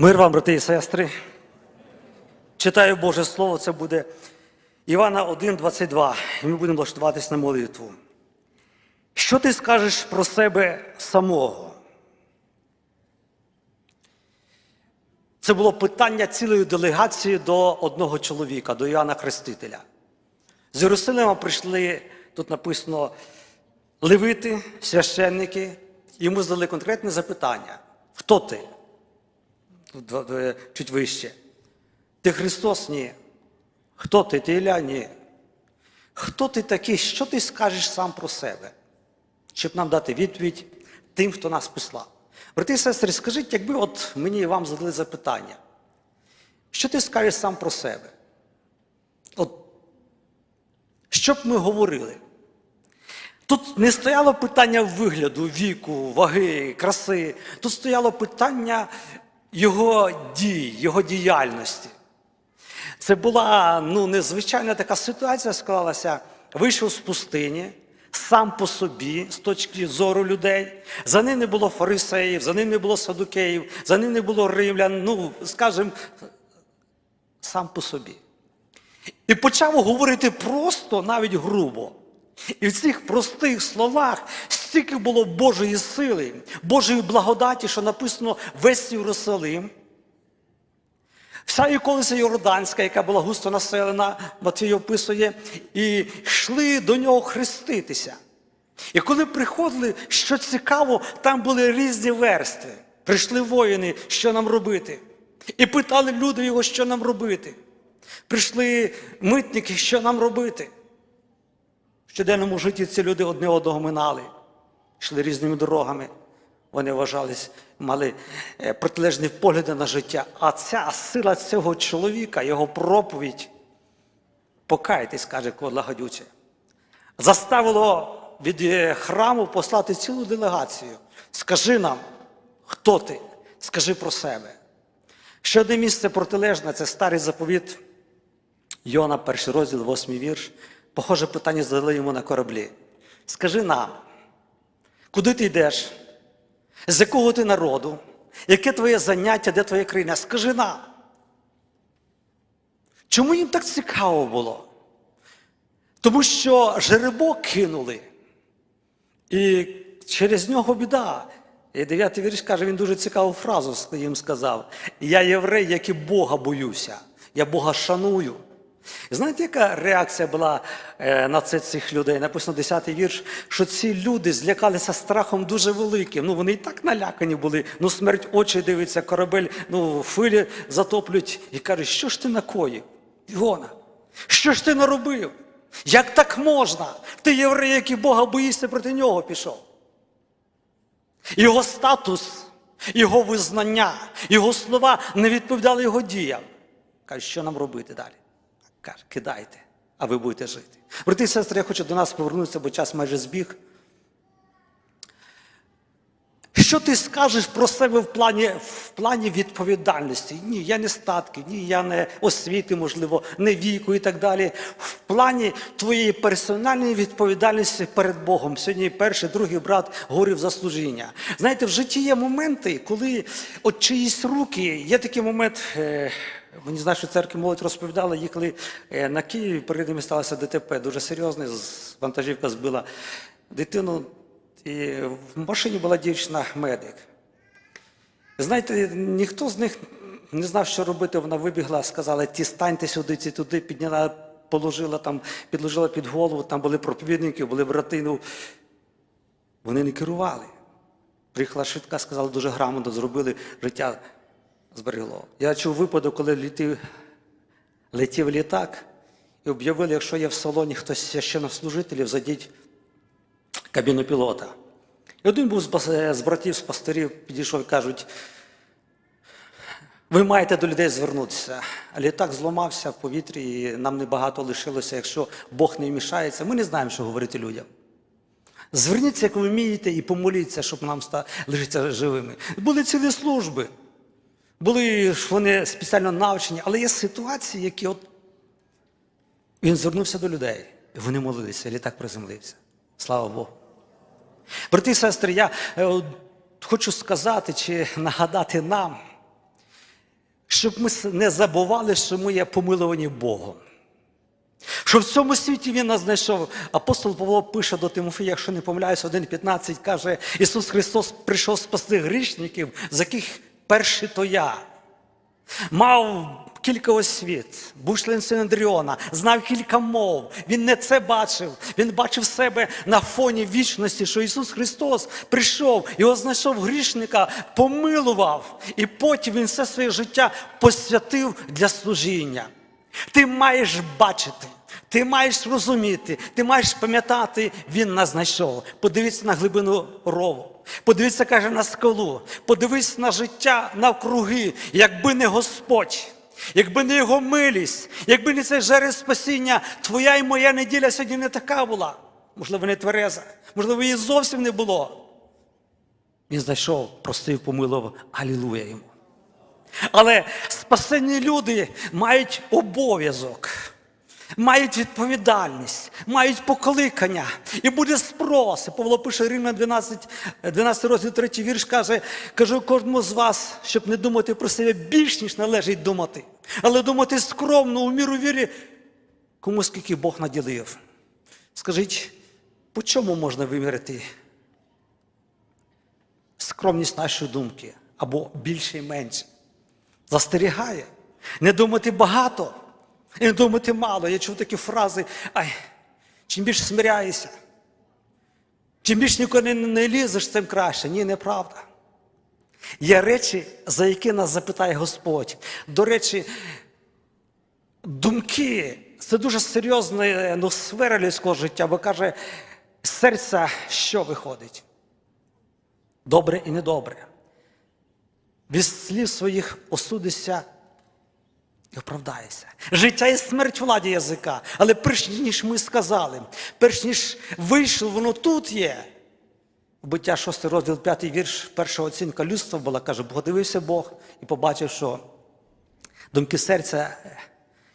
Мир вам, брати і сестри. Читаю Боже Слово, це буде Івана 1,22, і ми будемо влаштуватись на молитву. Що ти скажеш про себе самого? Це було питання цілої делегації до одного чоловіка, до Іоанна Хрестителя. З Єрусалима прийшли, тут написано, левити, священники, йому задали конкретне запитання: хто ти? Два- чуть вище. Ти Христос? Ні. Хто ти? Ти Ілля? Ні. Хто ти такий? Що ти скажеш сам про себе? Щоб нам дати відповідь тим, хто нас послав. Брати і сестри, скажіть, якби от мені і вам задали запитання, що ти скажеш сам про себе? От, що б ми говорили? Тут не стояло питання вигляду, віку, ваги, краси. Тут стояло питання його дій, його діяльності. Це була ну, незвичайна така ситуація склалася. Вийшов з пустині, сам по собі, з точки зору людей. За ним не було фарисеїв, за ним не було садукеїв, за ним не було римлян, ну, скажімо, сам по собі. І почав говорити просто, навіть грубо. І в цих простих словах стільки було Божої сили, Божої благодаті, що написано весь Єрусалим. Вся околиця Йорданська, яка була густо населена, Матвій описує, і йшли до нього хреститися. І коли приходили, що цікаво, там були різні верстви. Прийшли воїни, що нам робити. І питали люди його, що нам робити. Прийшли митники, що нам робити. В щоденному житті ці люди одне одного минали, йшли різними дорогами. Вони вважались, мали е, протилежні погляди на життя. А ця сила цього чоловіка, його проповідь, покайтесь, каже Лагодюче, заставило від е, храму послати цілу делегацію. Скажи нам, хто ти? Скажи про себе. Ще одне місце протилежне це старий заповіт Йона, перший розділ, восьмий вірш. Похоже питання задали йому на кораблі. Скажи нам, куди ти йдеш? З якого ти народу? Яке твоє заняття, де твоя країна? Скажи нам. Чому їм так цікаво було? Тому що жеребок кинули. І через нього біда. І дев'ятий вірш каже, він дуже цікаву фразу їм сказав. Я єврей, як і Бога боюся. Я Бога шаную. Знаєте, яка реакція була е, на це цих людей? Написано 10-й вірш, що ці люди злякалися страхом дуже великим. Ну, вони і так налякані були. Ну, смерть очі дивиться, корабель, ну, хвилі затоплюють. І кажуть, що ж ти накоїв? Іона, що ж ти наробив? Як так можна? Ти єврей, який Бога боїшся, проти нього пішов. Його статус, його визнання, його слова не відповідали його діям. Каже, що нам робити далі? Каже, кидайте, а ви будете жити. Брати і сестри, я хочу до нас повернутися, бо час майже збіг. Що ти скажеш про себе в плані, в плані відповідальності? Ні, я не статки, ні, я не освіти, можливо, не віку і так далі. В плані твоєї персональної відповідальності перед Богом. Сьогодні перший, другий брат говорив за служіння. Знаєте, в житті є моменти, коли от чиїсь руки, є такий момент. Е, Мені знаю, що церкві молодь розповідала, їхали е, на Києві, перед ними сталося ДТП, дуже серйозне, вантажівка збила дитину, і в машині була дівчина медик. Знаєте, ніхто з них не знав, що робити. Вона вибігла, сказала, ті станьте сюди, ці туди, підняла, положила там, підложила під голову, там були проповідники, були брати. Ну, вони не керували. Приїхала швидка, сказала, дуже грамотно зробили, життя зберегло. Я чув випадок, коли летів, летів літак і об'явили, якщо є в салоні хтось священнослужителів, зайдіть кабіну пілота. І один був з братів, з пастирів, підійшов і кажуть, ви маєте до людей звернутися. Літак зламався в повітрі, і нам небагато лишилося, якщо Бог не вмішається. Ми не знаємо, що говорити людям. Зверніться, як ви вмієте, і помоліться, щоб нам лишитися живими. Були цілі служби. Були ж вони спеціально навчені, але є ситуації, які от він звернувся до людей, і вони молилися, літак приземлився. Слава Богу. Брати і сестри, я е, хочу сказати чи нагадати нам, щоб ми не забували, що ми є помиловані Богом. Що в цьому світі він нас знайшов. Апостол Павло пише до Тимофія, якщо не помиляюсь, 1.15, каже, Ісус Христос прийшов спасти грішників, з яких перший то я. Мав кілька освіт, був член Синедріона, знав кілька мов. Він не це бачив. Він бачив себе на фоні вічності, що Ісус Христос прийшов, його знайшов грішника, помилував, і потім він все своє життя посвятив для служіння. Ти маєш бачити, ти маєш розуміти, ти маєш пам'ятати, він нас знайшов. Подивіться на глибину рову. Подивіться, каже, на скалу, подивись на життя навкруги, якби не Господь, якби не його милість, якби не цей жереб спасіння, твоя і моя неділя сьогодні не така була. Можливо, не твереза, можливо, її зовсім не було. Він знайшов, простив, помилував, алілуя йому. Але спасені люди мають обов'язок, мають відповідальність, мають покликання. І буде спрос. Павло пише Римлян 12, 12 розділ 3 вірш каже, кажу кожному з вас, щоб не думати про себе більш, ніж належить думати, але думати скромно, у міру вірі, кому скільки Бог наділив. Скажіть, по чому можна вимірити скромність нашої думки або більше і менше? застерігає. Не думати багато і думати мало. Я чув такі фрази, ай, чим більше смиряєшся, чим більше ніколи не, лізеш, тим краще. Ні, неправда. Є речі, за які нас запитає Господь. До речі, думки це дуже серйозна ну, сфера людського життя, бо каже, з серця що виходить? Добре і недобре від слів своїх осудися і оправдаєшся. Життя і смерть владі язика. Але перш ніж ми сказали, перш ніж вийшло, воно тут є. Буття 6 розділ 5 вірш, перша оцінка людства була, каже, подивився Бог і побачив, що думки серця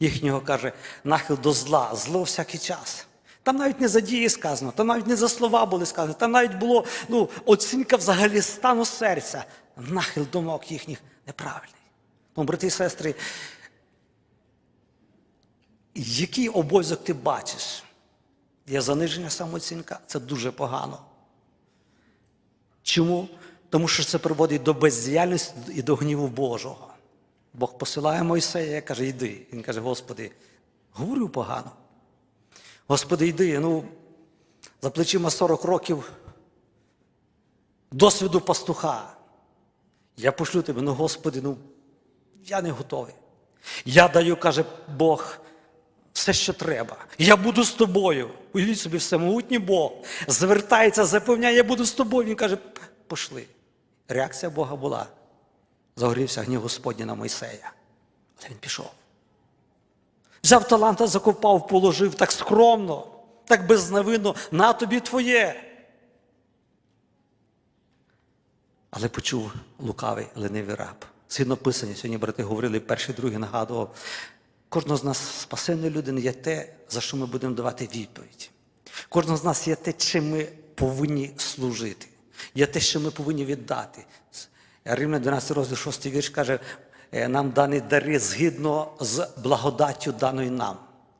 їхнього каже, нахил до зла, зло всякий час. Там навіть не за дії сказано, там навіть не за слова були сказані, там навіть було ну, оцінка взагалі стану серця, нахил думок їхніх неправильний. Тому, брати і сестри, який обов'язок ти бачиш? Є заниження самооцінка, це дуже погано. Чому? Тому що це приводить до бездіяльності і до гніву Божого. Бог посилає Мойсея, каже, йди. Він каже, Господи, говорю погано. Господи, йди, ну, за плечима 40 років досвіду пастуха. Я пошлю тебе, ну, Господи, ну, я не готовий. Я даю, каже Бог, все, що треба. Я буду з тобою. Уявіть собі, всемогутній Бог звертається, запевняє, я буду з тобою. Він каже, пошли. Реакція Бога була. Загорівся гнів Господній на Мойсея. Але він пішов. Взяв таланта, закопав, положив так скромно, так безневинно, на тобі твоє. Але почув лукавий ленивий раб. Згідно писання, сьогодні брати говорили, перший, другий нагадував. Кожного з нас спасенної людини є те, за що ми будемо давати відповідь. Кожного з нас є те, чим ми повинні служити. Є те, що ми повинні віддати. Римлян 12 розділ 6 вірш каже, «Е, нам дані дари згідно з благодаттю даної нам,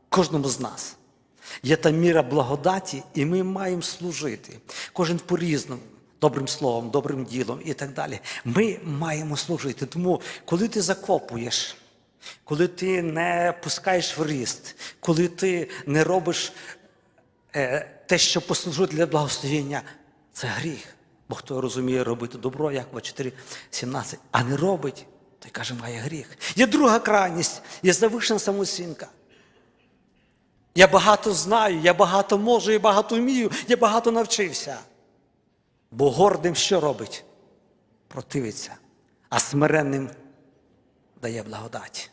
кожному з нас. Є та міра благодаті, і ми маємо служити. Кожен по-різному, добрим словом, добрим ділом і так далі. Ми маємо служити. Тому, коли ти закопуєш, коли ти не пускаєш в ріст, коли ти не робиш е, те, що послужить для благословення, це гріх. Бо хто розуміє робити добро, Якова 4,17, а не робить, той каже, має гріх. Є друга крайність, є завишена самооцінка. Я багато знаю, я багато можу, я багато вмію, я багато навчився. Бо гордим що робить? Противиться, а смиренним дає благодать.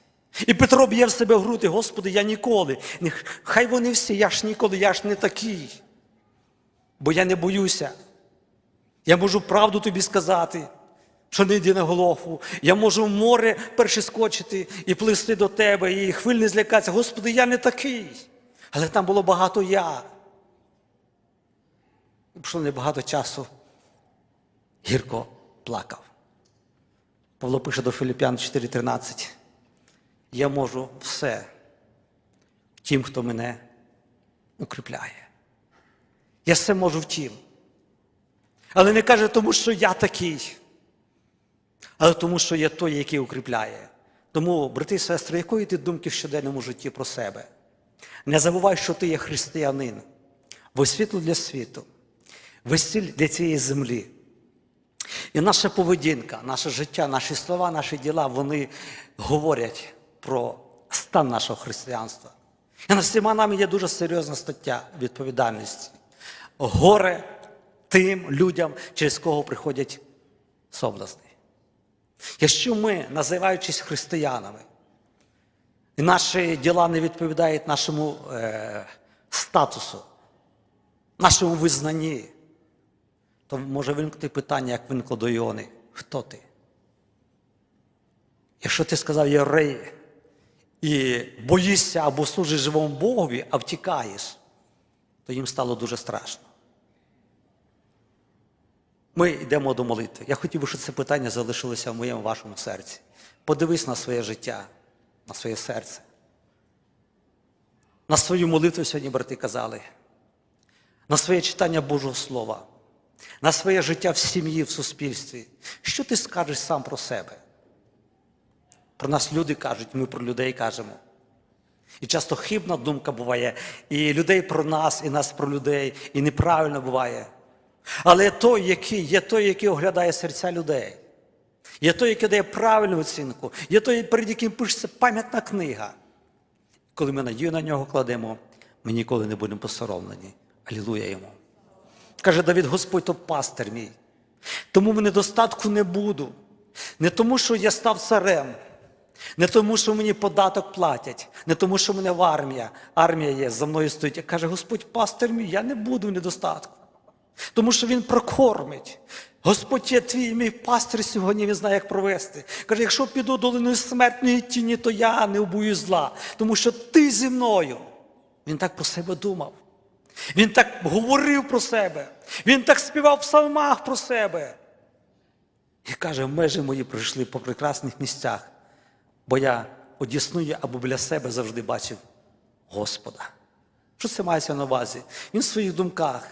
І Петро б'є в себе в груди, Господи, я ніколи. Хай вони всі, я ж ніколи, я ж не такий. Бо я не боюся. Я можу правду тобі сказати, що не йди на голову. Я можу в море перше скочити і плисти до тебе, і хвиль не злякатися. Господи, я не такий. Але там було багато я. І пройшло небагато часу. Гірко плакав. Павло пише до Філіп'ян 4:13. Я можу все в тім, хто мене укріпляє. Я все можу в тім. Але не каже тому, що я такий, але тому, що є той, який укріпляє. Тому, брати і сестри, якої ти думки в щоденному житті про себе? Не забувай, що ти є християнин, ви світло для світу, ви стіль для цієї землі. І наша поведінка, наше життя, наші слова, наші діла, вони говорять про стан нашого християнства. І над всіма нами є дуже серйозна стаття відповідальності. Горе тим людям, через кого приходять соблазни. Якщо ми, називаючись християнами, і наші діла не відповідають нашому е, статусу, нашому визнанні, то може виникнути питання, як виникло до Іони, хто ти? Якщо ти сказав єврей і боїшся або служиш живому Богові, а втікаєш, то їм стало дуже страшно. Ми йдемо до молитви. Я хотів би, щоб це питання залишилося в моєму вашому серці. Подивись на своє життя, на своє серце. На свою молитву сьогодні брати казали, на своє читання Божого Слова, на своє життя в сім'ї, в суспільстві. Що ти скажеш сам про себе? Про нас люди кажуть, ми про людей кажемо. І часто хибна думка буває, і людей про нас, і нас про людей, і неправильно буває. Але той, який, є той, який оглядає серця людей, є той, який дає правильну оцінку, є той, перед яким пишеться пам'ятна книга. Коли ми надію на нього кладемо, ми ніколи не будемо посоромлені. Алілуя йому. Каже Давид, Господь то пастир мій. Тому в недостатку не буду. Не тому, що я став царем, не тому, що мені податок платять, не тому, що в мене в армія, армія є, за мною стоїть. Каже, Господь пастир мій, я не буду в недостатку. Тому що Він прокормить. Господь є твій мій пастир сьогодні, він знає, як провести. Каже, якщо піду долиною смертної тіні, то я не обую зла, тому що ти зі мною. Він так про себе думав. Він так говорив про себе. Він так співав в псалмах про себе. І каже, межі мої пройшли по прекрасних місцях, бо я одісную або біля себе завжди бачив Господа. Що це мається на увазі? Він в своїх думках,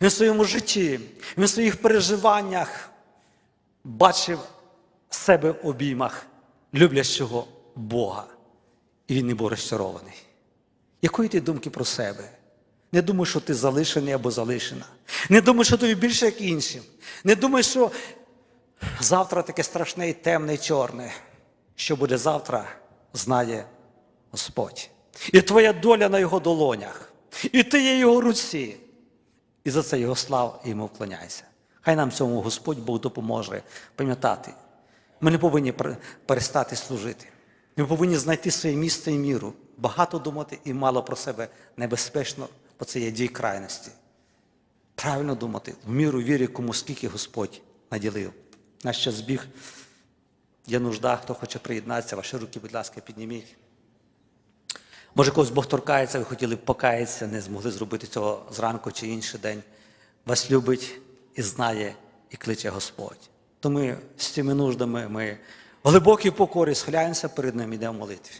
він в своєму житті, він в своїх переживаннях бачив себе в обіймах люблячого Бога. І він не був розчарований. Якої ти думки про себе? Не думай, що ти залишений або залишена. Не думай, що тобі більше, як іншим. Не думай, що завтра таке страшне і темне і чорне. Що буде завтра, знає Господь. І твоя доля на його долонях, і ти є його руці. І за це його слав і йому вклоняйся. Хай нам цьому Господь Бог допоможе пам'ятати. Ми не повинні пере- перестати служити. Ми повинні знайти своє місце і міру. Багато думати і мало про себе небезпечно, бо це є дій крайності. Правильно думати, в міру вірі, кому скільки Господь наділив. Наш час збіг. Є нужда, хто хоче приєднатися, ваші руки, будь ласка, підніміть. Може, когось Бог торкається, ви хотіли б покаятися, не змогли зробити цього зранку чи інший день. Вас любить і знає, і кличе Господь. Тому з цими нуждами ми в глибокій покорі схиляємося перед ним йдемо в молитві.